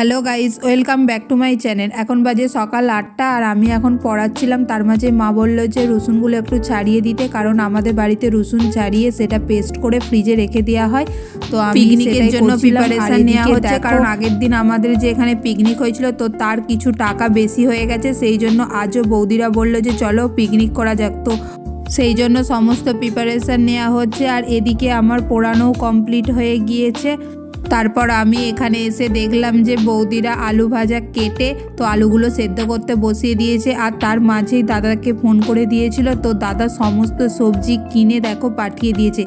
Hello guys welcome back to my channel এখন বাজে সকাল আটটা আর আমি এখন পড়াচ্ছিলাম। তার মাঝে মা বলল যে রসুনগুলো একটু ছাড়িয়ে দিতে কারণ আমাদের বাড়িতে রসুন ছাড়িয়ে সেটা পেস্ট করে ফ্রিজে রেখে দেওয়া হয়। তো পিকনিকের জন্য preparation নেওয়া হচ্ছে, কারণ আগের দিন আমাদের যে এখানে পিকনিক হয়েছিল তো তার কিছু টাকা বেশি হয়ে গেছে। সেই জন্য আজও বৌদিরা বলল যে চলো পিকনিক করা যাক। তো সেই জন্য সমস্ত প্রিপারেশান নেওয়া হচ্ছে। আর এদিকে আমার পোড়ানোও কমপ্লিট হয়ে গিয়েছে। তারপর আমি এখানে এসে দেখলাম যে বৌদিরা আলু ভাজা কেটে তো আলুগুলো সেদ্ধ করতে বসিয়ে দিয়েছে আর তার মাঝেই দাদাকে ফোন করে দিয়েছিল। তো দাদা সমস্ত সবজি কিনে দেখো পাঠিয়ে দিয়েছে।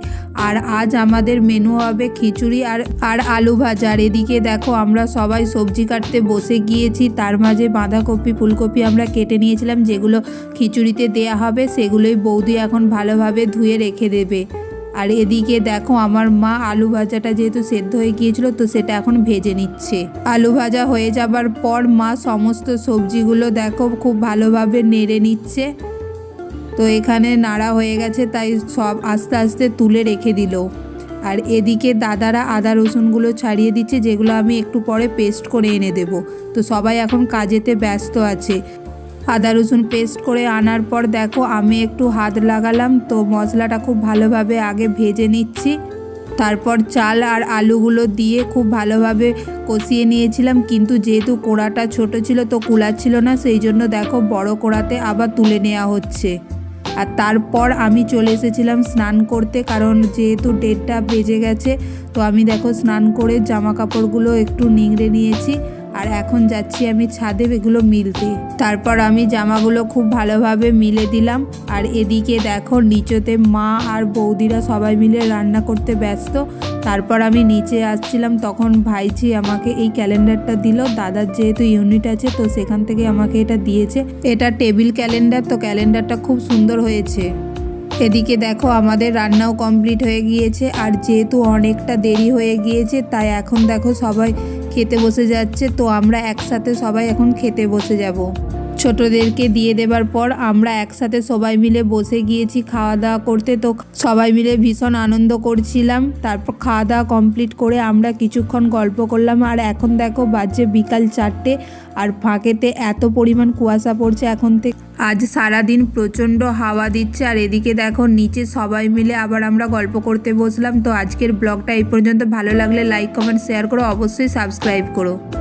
আর আজ আমাদের মেনু হবে খিচুড়ি আর আর আলু ভাজা। আর এদিকে দেখো আমরা সবাই সবজি কাটতে বসে গিয়েছি। তার মাঝে বাঁধাকপি, ফুলকপি আমরা কেটে নিয়েছিলাম। যেগুলো খিচুড়িতে দেয়া হবে সেগুলোই বৌদি এখন ভালোভাবে ধুয়ে রেখে দেবে। আর এদিকে দেখো আমার মা আলু ভাজাটা যেহেতু সেদ্ধ হয়ে গিয়েছিল, তো সেটা এখন ভেজে নিচ্ছে। আলু ভাজা হয়ে যাবার পর মা সমস্ত সবজিগুলো দেখো খুব ভালোভাবে নেড়ে নিচ্ছে। তো এখানে নাড়া হয়ে গেছে, তাই সব আস্তে আস্তে তুলে রেখে দিল। আর এদিকে দাদারা আদা রসুনগুলো ছাড়িয়ে দিচ্ছে, যেগুলো আমি একটু পরে পেস্ট করে এনে দেব। তো সবাই এখন কাজেতে ব্যস্ত আছে। আদা রসুন পেস্ট করে আনার পর দেখো আমি একটু হাত লাগালাম, তো মশলাটা খুব ভালোভাবে আগে ভেজে নিচ্ছি। তারপর চাল আর আলুগুলো দিয়ে খুব ভালোভাবে কষিয়ে নিয়েছিলাম, কিন্তু যেহেতু কোড়াটা ছোট ছিল তো কুলা ছিল না, সেই জন্য দেখো বড় কোড়াতে আবার তুলে নেওয়া হচ্ছে। আর তারপর আমি চলে এসেছিলাম স্নান করতে, কারণ যেহেতু ডেটটা বেজে গেছে, তো আমি দেখো স্নান করে জামা কাপড়গুলো একটু নিংড়ে নিয়েছি। আর এখন যাচ্ছি আমি ছাদে এগুলো মিলতে। তারপর আমি জামাগুলো খুব ভালোভাবে মিলে দিলাম। আর এদিকে দেখো নিচেতে মা আর বৌদিরা সবাই মিলে রান্না করতে ব্যস্ত। তারপর আমি নিচে আসছিলাম, তখন ভাইজি আমাকে এই ক্যালেন্ডারটা দিল। দাদার যেহেতু ইউনিট আছে, তো সেখান থেকে আমাকে এটা দিয়েছে। এটা টেবিল ক্যালেন্ডার, তো ক্যালেন্ডারটা খুব সুন্দর হয়েছে। এদিকে দেখো আমাদের রান্নাও কমপ্লিট হয়ে গিয়েছে। আর যেহেতু অনেকটা দেরি হয়ে গিয়েছে, তাই এখন দেখো সবাই খেতে বসে যাচ্ছে তো আমরা একসাথে সবাই এখন খেতে বসে যাব। ছোটদেরকে দিয়ে দেবার পর আমরা একসাথে সবাই মিলে বসে গিয়েছি খাওয়া দাওয়া করতে। তো সবাই মিলে ভীষণ আনন্দ করছিলাম। তারপর খাওয়া দাওয়া কমপ্লিট করে আমরা কিছুক্ষণ গল্প করলাম। আর এখন দেখো বাজে বিকাল চারটে আর ফাঁকেতে এত পরিমাণ কুয়াশা পড়ছে এখন থেকে আজ সারাদিন প্রচণ্ড হাওয়া দিচ্ছে। আর এদিকে দেখো নিচে সবাই মিলে আবার আমরা গল্প করতে বসলাম। তো আজকের ব্লগটা এই পর্যন্ত। ভালো লাগলে লাইক কমেন্ট শেয়ার করো। অবশ্যই সাবস্ক্রাইব করো।